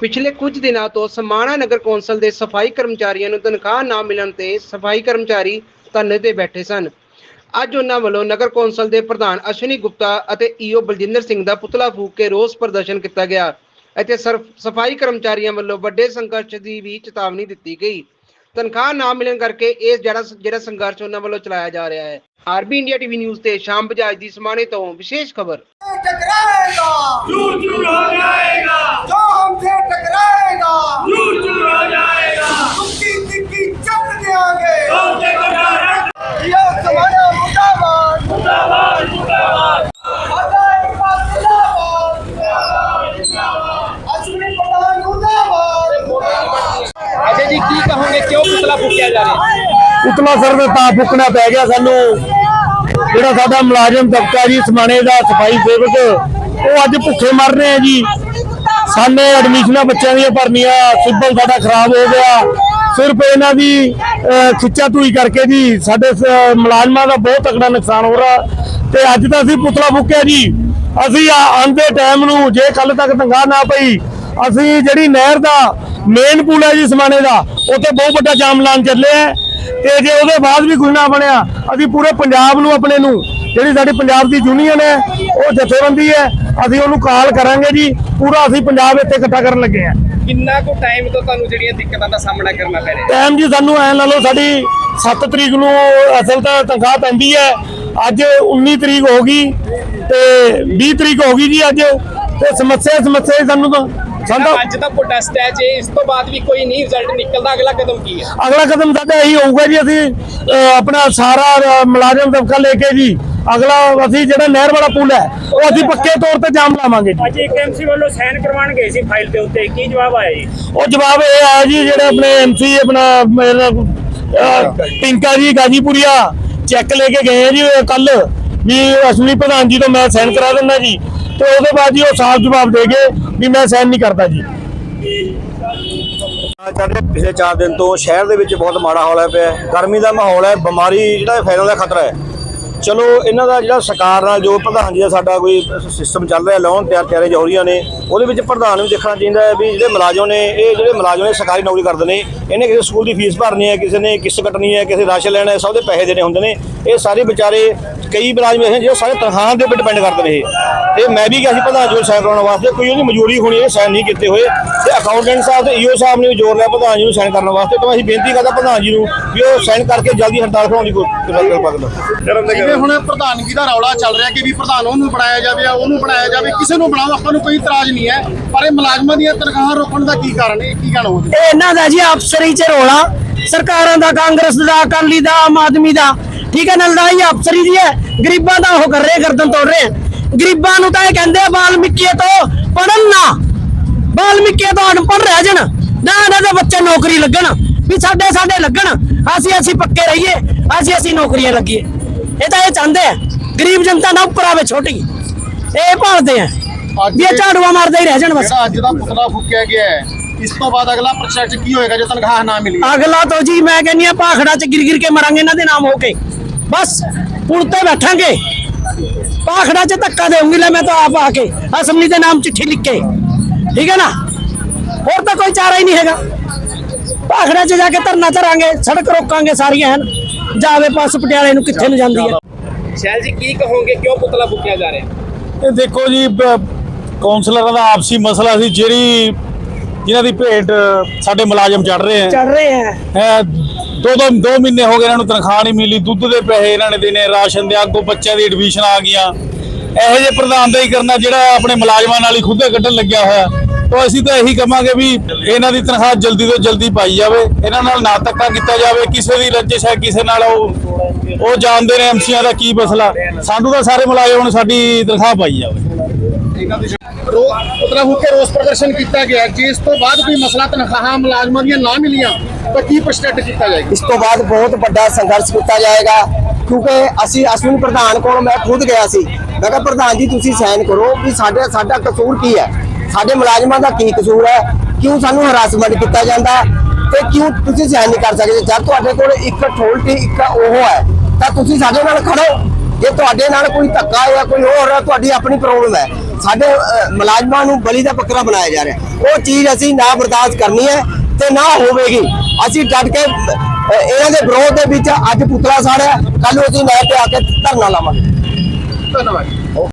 ਪਿਛਲੇ ਕੁਝ ਦਿਨਾਂ ਤੋਂ ਸਮਾਣਾ ਨਗਰ ਕੌਂਸਲ ਦੇ ਸਫ਼ਾਈ ਕਰਮਚਾਰੀਆਂ ਨੂੰ ਤਨਖਾਹ ਨਾ ਮਿਲਣ ਤੇ ਸਫ਼ਾਈ ਕਰਮਚਾਰੀ ਧਰਨੇ ਤੇ ਬੈਠੇ ਸਨ। ਅੱਜ ਉਹਨਾਂ ਵੱਲੋਂ ਨਗਰ ਕੌਂਸਲ ਦੇ ਪ੍ਰਧਾਨ ਅਸ਼ਵਨੀ ਗੁਪਤਾ ਅਤੇ ਈਓ ਬਲਜਿੰਦਰ ਸਿੰਘ ਦਾ ਪੁਤਲਾ ਫੂਕ ਕੇ ਰੋਸ ਪ੍ਰਦਰਸ਼ਨ ਕੀਤਾ ਗਿਆ ਅਤੇ ਸਫ਼ਾਈ ਕਰਮਚਾਰੀਆਂ ਵੱਲੋਂ ਵੱਡੇ ਸੰਘਰਸ਼ ਦੀ ਵੀ ਚੇਤਾਵਨੀ ਦਿੱਤੀ ਗਈ। ਤਨਖਾਹ ਨਾ ਮਿਲਣ ਕਰਕੇ ਇਹ ਜਿਹੜਾ ਜਿਹੜਾ ਸੰਘਰਸ਼ ਉਹਨਾਂ ਵੱਲੋਂ ਚਲਾਇਆ ਜਾ ਰਿਹਾ ਹੈ। ਆਰਬੀ ਇੰਡੀਆ ਟੀਵੀ ਨਿਊਜ਼ ਤੇ ਸ਼ਾਮ ਬਜਾਜ ਦੀ ਸਮਾਣੇ ਤੋਂ ਵਿਸ਼ੇਸ਼ ਖਬਰ। ਪੁਤਲਾ ਫੂਕਿਆ ਜਾ ਰਿਹਾ। ਉਤਲਾ ਸਰ ਦਾ ਤਾਂ ਫੁੱਕਣਾ ਪੈ ਗਿਆ ਸਾਨੂੰ। ਜਿਹੜਾ ਸਾਡਾ ਮੁਲਾਜ਼ਮ ਦਫ਼ਤਰ ਜੀ ਸਮਾਣੇ ਦਾ ਸਫ਼ਾਈ ਸੇਵਕ ਉਹ ਅੱਜ ਭੁੱਖੇ ਮਰ ਰਹੇ ਆ ਜੀ। ਸਾਨੇ ਐਡਮਿਸ਼ਨਾਂ ਬੱਚਿਆਂ ਦੀਆਂ ਭਰਨੀਆਂ ਸਿੱਬਲ ਸਾਡਾ ਖਰਾਬ ਹੋ ਗਿਆ। ਸਿਰਫ ਇਹਨਾਂ ਦੀ ਅਹ, ਖਿੱਚਾ ਧੂਈ ਕਰਕੇ ਜੀ ਸਾਡੇ ਮੁਲਾਜ਼ਮਾਂ ਦਾ ਬਹੁਤ ਤਕੜਾ ਨੁਕਸਾਨ ਹੋ ਰਿਹਾ। ਤੇ ਅੱਜ ਤਾਂ ਅਸੀਂ ਪੁਤਲਾ ਫੂਕਿਆ ਜੀ। ਅਸੀਂ ਆ- ਆਉਂਦੇ ਟਾਈਮ ਨੂੰ ਜੇ ਕੱਲ ਤੱਕ ਤੰਗਾ ਨਾ ਪਈ ਅਸੀਂ ਜਿਹੜੀ ਨਹਿਰ ਦਾ ਮੇਨ ਪੁਲ ਹੈ ਜੀ ਸਮਾਣੇ ਦਾ। ਉੱਥੇ ਬਹੁਤ ਵੱਡਾ ਜਾਮ ਲਾਉਣ ਚੱਲੇ ਆ ਤੇ ਜੇ ਉਹਦੇ ਬਾਅਦ ਵੀ ਕੁਝ ਨਾ ਬਣਿਆ ਅਸੀਂ ਪੂਰੇ ਪੰਜਾਬ ਨੂੰ ਆਪਣੇ ਨੂੰ ਜਿਹੜੀ ਸਾਡੀ ਪੰਜਾਬ ਦੀ ਯੂਨੀਅਨ ਹੈ ਉਹ ਜਥੇਬੰਦੀ ਹੈ ਅਸੀਂ ਉਹਨੂੰ ਕਾਲ ਕਰਾਂਗੇ ਜੀ। ਪੂਰਾ ਅਸੀਂ ਪੰਜਾਬ ਇੱਥੇ ਇਕੱਠਾ ਕਰਨ ਲੱਗੇ ਆ ਕਿੰਨਾ ਕੁ ਟਾਈਮ ਤੋਂ ਤੁਹਾਨੂੰ ਜਿਹੜੀਆਂ ਦਿੱਕਤਾਂ ਦਾ ਸਾਹਮਣਾ ਕਰਨਾ ਪੈ ਰਿਹਾ? ਟਾਈਮ ਜੀ ਸਾਨੂੰ ਐ ਲਾ ਲਓ ਸਾਡੀ 7 ਤਰੀਕ ਨੂੰ ਅਸਲ ਤਾਂ ਤਨਖਾਹ ਪੈਂਦੀ ਹੈ। ਅੱਜ 19 ਤਰੀਕ ਹੋ ਗਈ ਤੇ 20 ਤਰੀਕ ਹੋ ਗਈ ਜੀ ਅੱਜ। ਤੇ ਸਮੱਸਿਆ ਸਮੱਸਿਆ ਸਾਨੂੰ ਤਾਂ ਸਾਡਾ ਅੱਜ ਦਾ ਪ੍ਰੋਟੈਸਟ ਹੈ ਜੇ ਇਸ ਤੋਂ ਬਾਅਦ ਵੀ ਕੋਈ ਨਹੀਂ ਰਿਜ਼ਲਟ ਨਿਕਲਦਾ ਅਗਲਾ ਕਦਮ ਕੀ ਹੈ? ਅਗਲਾ ਕਦਮ ਸਾਡਾ ਇਹੀ ਹੋਊਗਾ ਜੀ ਅਸੀਂ ਆਪਣਾ ਸਾਰਾ ਮੁਲਾਜ਼ਮ ਦਬਕਾ ਲੈ ਕੇ ਜੀ ਅਗਲਾ ਅਸੀਂ ਜਿਹੜਾ ਨਹਿਰ ਵਾਲਾ ਪੁਲ ਹੈ ਉਹ ਅਸੀਂ ਪੱਕੇ ਤੌਰ ਤੇ ਜਾਮ ਲਾਵਾਂਗੇ ਜੀ। ਅੱਜ ਇੱਕ ਐਮਸੀ ਵੱਲੋਂ ਸਾਈਨ ਕਰਵਾਉਣ ਗਏ ਸੀ ਫਾਈਲ ਦੇ ਉੱਤੇ ਕੀ ਜਵਾਬ ਆਇਆ ਜੀ? ਉਹ ਜਵਾਬ ਇਹ ਆਇਆ ਜੀ ਜਿਹੜੇ ਆਪਣੇ ਐਮਸੀ ਆਪਣਾ ਟਿੰਕਾ ਜੀ ਗਾਜੀਪੁਰੀਆ ਚੈੱਕ ਲੈ ਕੇ ਗਏ ਆ ਜੀ ਕੱਲ ਵੀ ਅਸਲੀ ਪ੍ਰਧਾਨ ਜੀ ਤੋਂ ਮੈਂ ਸਾਈਨ ਕਰਾ ਦਿੰਦਾ ਜੀ। ਤੇ ਉਹਦੇ ਬਾਅਦ ਜੀ ਉਹ ਸਾਫ਼ ਜਵਾਬ ਦੇ ਗਏ ਵੀ ਮੈਂ ਸਾਈਨ ਨਹੀਂ ਕਰਦਾ ਜੀ। ਚੱਲ ਪਿਛਲੇ 4 ਦਿਨ ਤੋਂ ਸ਼ਹਿਰ ਦੇ ਵਿੱਚ ਬਹੁਤ ਮਾੜਾ ਹਾਲ ਹੈ ਪਿਆ। ਗਰਮੀ ਦਾ ਮਾਹੌਲ ਹੈ, ਬਿਮਾਰੀ ਜਿਹੜਾ ਫੈਲਣ ਦਾ ਖਤਰਾ ਹੈ। ਚਲੋ, ਇਹਨਾਂ ਦਾ ਜਿਹੜਾ ਸਰਕਾਰ ਨਾਲ ਜੋ ਪ੍ਰਧਾਨ ਜੀ ਦਾ ਸਾਡਾ ਕੋਈ ਸਿਸਟਮ ਚੱਲ ਰਿਹਾ ਲੋਨ ਤਿਆਰ ਤਿਆਰੀ ਹੋ ਰਹੀਆਂ ਨੇ, ਉਹਦੇ ਵਿੱਚ ਪ੍ਰਧਾਨ ਨੂੰ ਦੇਖਣਾ ਚਾਹੀਦਾ ਹੈ ਵੀ ਜਿਹੜੇ ਮੁਲਾਜ਼ਮ ਨੇ, ਇਹ ਜਿਹੜੇ ਮੁਲਾਜ਼ਮ ਨੇ, ਸਰਕਾਰੀ ਨੌਕਰੀ ਕਰਦੇ ਨੇ, ਇਹਨੇ ਕਿਸੇ ਸਕੂਲ ਦੀ ਫੀਸ ਭਰਨੀ ਹੈ, ਕਿਸੇ ਨੇ ਕਿਸ਼ਤ ਕੱਟਣੀ ਹੈ, ਕਿਸੇ ਰਾਸ਼ਨ ਲੈਣਾ ਹੈ, ਸਭ ਦੇ ਪੈਸੇ ਦੇਣੇ ਹੁੰਦੇ ਨੇ। ਇਹ ਸਾਰੇ ਵਿਚਾਰੇ, ਕਈ ਮੁਲਾਜ਼ਮ ਇਹ ਜਿਹੜੇ ਸਾਰੇ ਤਨਖਾਹ ਦੇ ਉੱਪਰ ਡਿਪੈਂਡ ਕਰਦੇ ਨੇ ਇਹ। ਤੇ ਮੈਂ ਵੀ ਕਿਹਾ ਸੀ ਪ੍ਰਧਾਨ ਜੀ ਨੂੰ ਸਾਈਨ ਕਰਾਉਣ ਵਾਸਤੇ, ਕੋਈ ਉਹਦੀ ਮਜ਼ਦੂਰੀ ਹੋਣੀ ਇਹ ਸਾਈਨ ਨਹੀਂ ਕੀਤੇ ਹੋਏ। ਤੇ ਅਕਾਊਂਟੈਂਟ ਸਾਹਿਬ ਤੇ ਈਓ ਸਾਹਿਬ ਨੇ ਵੀ ਜ਼ੋਰ ਲਿਆ ਪ੍ਰਧਾਨ ਜੀ ਨੂੰ ਸਾਈਨ ਕਰਨ ਵਾਸਤੇ ਤਾਂ ਅਸੀਂ ਬੇਨਤੀ ਕਰਦਾ ਪ੍ਰਧਾਨ ਜੀ ਨੂੰ ਵੀ ਉਹ ਸਾਈਨ ਕਰਕੇ ਜਲਦੀ ਹੜਤਾਲ ਕਰਾਉਣ ਦੀ ਕੋਸ਼ਿਸ਼ ਕਰੋ। ਜਿਵੇਂ ਹੁਣ ਪ੍ਰਧਾਨਗੀ ਦਾ ਰੌਲਾ ਚੱਲ ਰਿਹਾ ਕਿ ਵੀ ਪ੍ਰਧਾਨ ਉਹਨੂੰ ਬਣਾਇਆ ਜਾਵੇ ਜਾਂ ਉਹਨੂੰ ਬਣਾਇਆ ਜਾਵੇ ਕਿਸੇ ਨੂੰ ਬਣਾਓ ਆਪਾਂ ਨੂੰ ਕੋਈ ਇਤਰਾਜ਼ ਨਹੀਂ ਹੈ। ਪਰ ਇਹ ਮੁਲਾਜ਼ਮਾਂ ਦੀਆਂ ਤਨਖਾਹਾਂ ਰੋਕਣ ਦਾ ਕੀ ਕਾਰਨ ਹੈ? ਕੀ ਕਹਿਣਾ ਉਹਦੇ ਇਹ ਇਹਨਾਂ ਦਾ ਜੀ ਅਫਸਰੀ ਚ ਰੋਲਾ ਸਰਕਾਰਾਂ ਦਾ ਕਾਂਗਰਸ ਦਾ ਅਕਾਲੀ ਦਾ ਆਮ ਆਦਮੀ ਦਾ। ਠੀਕ ਹੈ ਨਾ ਲੜਾਈ ਅਫਸਰੀ ਦੀ ਹੈ ਗਰੀਬਾਂ ਦਾ ਉਹ ਕਰ ਰਹੇ ਗਰਦਨ ਤੋੜ ਰਹੇ ਆ। ਗਰੀਬਾਂ ਨੂੰ ਤਾਂ ਇਹ ਕਹਿੰਦੇ ਆ ਬਾਲਮੀਕੀਏ ਤੋਂ ਪੜਨ ਨਾ। ਬਾਲਮੀਕੀਏ ਤੋਂ ਅਨਪੜ੍ਹ ਰਹਿ ਜਾਣ ਨਾ ਇਹਨਾਂ ਦੇ ਬੱਚੇ ਨੌਕਰੀ ਲੱਗਣ ਵੀ ਸਾਡੇ ਸਾਡੇ ਲੱਗਣ ਅਸੀਂ ਅਸੀਂ ਪੱਕੇ ਰਹੀਏ ਅਸੀਂ ਅਸੀਂ ਨੌਕਰੀਆਂ ਲੱਗੀਏ। ਇਹ ਤਾਂ ਇਹ ਚਾਹੁੰਦੇ ਆ ਗਰੀਬ ਜਨਤਾ ਨਾ ਉੱਪਰ ਆਵੇ ਛੋਟੀ ਇਹ ਭਾਲਦੇ ਆ ਵੀ ਇਹ ਝਾੜੂਆਂ ਮਾਰਦੇ ਹੀ ਰਹਿ ਜਾਣ ਬਸ। ਜਿਹੜਾ ਅੱਜ ਦਾ ਪੁਤਲਾ ਫੂਕਿਆ ਗਿਆ ਹੈ ਇਸ ਤੋਂ ਬਾਅਦ ਅਗਲਾ ਪ੍ਰੋਜੈਕਟ ਕੀ ਹੋਏਗਾ ਜੇ ਤਨਖਾਹ ਨਾ ਮਿਲੀ? ਅਗਲਾ ਤੋਂ ਜੀ ਮੈਂ ਕਹਿੰਨੀ ਆ ਭਾਖੜਾ ਚ ਗਿਰ ਗਿਰ ਕੇ ਮਰਾਂਗੇ ਇਹਨਾਂ ਦੇ ਨਾਮ ਹੋ ਕੇ। ਬਸ ਪੁਲ ਤੇ ਬੈਠਾਂਗੇ। ਭਾਖੜਾ ਚ ਧੱਕਾ ਦੇਉਂਗੀ ਲੈ ਮੈਂ ਤਾਂ ਆਪ ਆ ਕੇ ਅਸਮਲੀ ਦੇ ਨਾਮ ਚਿੱਠੀ ਲਿਖ ਕੇ। ਠੀਕ ਹੈ ਨਾ? ਹੋਰ ਤਾਂ ਕੋਈ ਚਾਰਾ ਹੀ ਨਹੀਂ ਹੈਗਾ। ਭਾਖੜਾ ਚ ਜਾ ਕੇ ਧਰਨਾ ਧਰਾਂਗੇ ਸੜਕ ਰੋਕਾਂਗੇ ਸਾਰੀਆਂ ਹਨ। ਜਾਵੇ ਪਾਸ ਪਟਿਆਲੇ ਨੂੰ ਕਿੱਥੇ ਨੂੰ ਜਾਂਦੀ ਹੈ। ਸ਼ੈਲ ਜੀ ਕੀ ਕਹੋਗੇ ਕਿਉਂ ਪੁਤਲਾ ਫੂਕਿਆ ਜਾ ਰਿਹਾ? ਇਹ ਦੇਖੋ ਜੀ ਕੌਂਸਲਰਾਂ ਦਾ ਆਪਸੀ ਮਸਲਾ ਸੀ ਜਿਹੜੀ ਜਿਨ੍ਹਾਂ ਦੀ ਭੇਟ ਸਾਡੇ ਮੁਲਾਜ਼ਮ ਚੜ ਰਹੇ ਆ ਚੜ ਰਹੇ ਇਹ ਦੋ ਦੋ ਦੋ ਮਹੀਨੇ ਹੋ ਗਏ ਇਹਨਾਂ ਨੂੰ ਤਨਖਾਹ ਨਹੀਂ ਮਿਲੀ ਦੁੱਧ ਦੇ ਪੈਸੇ ਇਹਨਾਂ ਨੇ ਦੇਣੇ ਰਾਸ਼ਨ ਦੇ ਅੱਗੋਂ ਬੱਚਿਆਂ ਦੀ ਐਡਮਿਸ਼ਨ ਆ ਗਈਆਂ। ਇਹੋ ਜਿਹੇ ਪ੍ਰਧਾਨ ਦਾ ਹੀ ਕਰਨਾ ਜਿਹੜਾ ਆਪਣੇ ਮੁਲਾਜ਼ਮਾਂ ਨਾਲ ਹੀ ਖੁੱਦੇ ਕੱਢਣ ਲੱਗਿਆ ਹੋਇਆ। ਤਾਂ ਅਸੀਂ ਤਾਂ ਇਹੀ ਕਵਾਂਗੇ ਵੀ ਇਹਨਾਂ ਦੀ ਤਨਖਾਹ ਜਲਦੀ ਤੋਂ ਜਲਦੀ ਪਾਈ ਜਾਵੇ। ਇਹਨਾਂ ਨਾਲ ਨਾ ਧੱਕਾ ਕੀਤਾ ਜਾਵੇ ਕਿਸੇ ਦੀ ਰੰਜਿਸ਼ ਹੈ ਕਿਸੇ ਨਾਲ ਉਹ ਉਹ ਜਾਣਦੇ ਨੇ ਐਮਸੀਆਂ ਦਾ ਕੀ ਮਸਲਾ। ਸਾਨੂੰ ਤਾਂ ਸਾਰੇ ਮੁਲਾਜ਼ਮਾਂ ਨੂੰ ਸਾਡੀ ਤਨਖਾਹ ਪਾਈ ਜਾਵੇ। ਰੋ ਪੁਤਲਾ ਫੂਕ ਕੇ ਰੋਸ ਪ੍ਰਦਰਸ਼ਨ ਕੀਤਾ ਗਿਆ। ਹੈ। ਜੇ ਇਸ ਤੋਂ ਬਾਅਦ ਕੋਈ ਮਸਲਾ ਤਨਖਾਹਾਂ ਮੁਲਾਜ਼ਮਾਂ ਦੀਆਂ ਨਾ ਮਿਲੀਆਂ ਤਾਂ ਕੀ ਪ੍ਰੋਜੈਕਟ ਕੀਤਾ ਜਾਏਗਾ? ਇਸ ਤੋਂ ਬਾਅਦ ਬਹੁਤ ਵੱਡਾ ਸੰਘਰਸ਼ ਕੀਤਾ ਜਾਏਗਾ ਕਿਉਂਕਿ ਅਸੀਂ ਅਸ਼ਵਿਨ ਪ੍ਰਧਾਨ ਕੋਲ ਮੈਂ ਖੁਦ ਗਿਆ ਸੀ। ਮੈਂ ਕਿਹਾ ਪ੍ਰਧਾਨ ਜੀ ਤੁਸੀਂ ਸਾਈਨ ਕਰੋ ਵੀ ਸਾਡੇ ਸਾਡਾ ਕਸੂਰ ਕੀ ਹੈ? ਸਾਡੇ ਮੁਲਾਜ਼ਮਾਂ ਦਾ ਕੀ ਕਸੂਰ ਹੈ? ਕਿਉਂ ਸਾਨੂੰ ਹਰਾਸਮੈਂਟ ਕੀਤਾ ਜਾਂਦਾ ਤੇ ਕਿਉਂ ਤੁਸੀਂ ਸਹਿਣ ਨਹੀਂ ਕਰ ਸਕਦੇ? ਜਦ ਤੁਹਾਡੇ ਕੋਲ ਇੱਕ ਅਥਾਰਟੀ ਇੱਕ ਉਹ ਹੈ, ਤਾਂ ਤੁਸੀਂ ਸਾਡੇ ਨਾਲ ਖੜੋ। ਜੇ ਤੁਹਾਡੇ ਨਾਲ ਕੋਈ ਧੱਕਾ ਜਾਂ ਕੋਈ ਹੋਰ ਹੈ, ਤੁਹਾਡੀ ਆਪਣੀ ਪ੍ਰੋਬਲਮ ਹੈ। ਸਾਡੇ ਮੁਲਾਜ਼ਮਾਂ ਨੂੰ ਬਲੀ ਦਾ ਬੱਕਰਾ ਬਣਾਇਆ ਜਾ ਰਿਹਾ ਉਹ ਚੀਜ਼ ਅਸੀਂ ਨਾ ਬਰਦਾਸ਼ਤ ਕਰਨੀ ਹੈ ਤੇ ਨਾ ਹੋਵੇਗੀ। ਅਸੀਂ ਡਟ ਕੇ ਇਹਨਾਂ ਦੇ ਵਿਰੋਧ ਦੇ ਵਿੱਚ ਅੱਜ ਪੁਤਲਾ ਸਾੜਿਆ। ਕੱਲ ਨੂੰ ਅਸੀਂ ਨਹਿਰ ਤੇ ਆ ਕੇ ਧਰਨਾ ਲਾਵਾਂਗੇ। ਧੰਨਵਾਦ।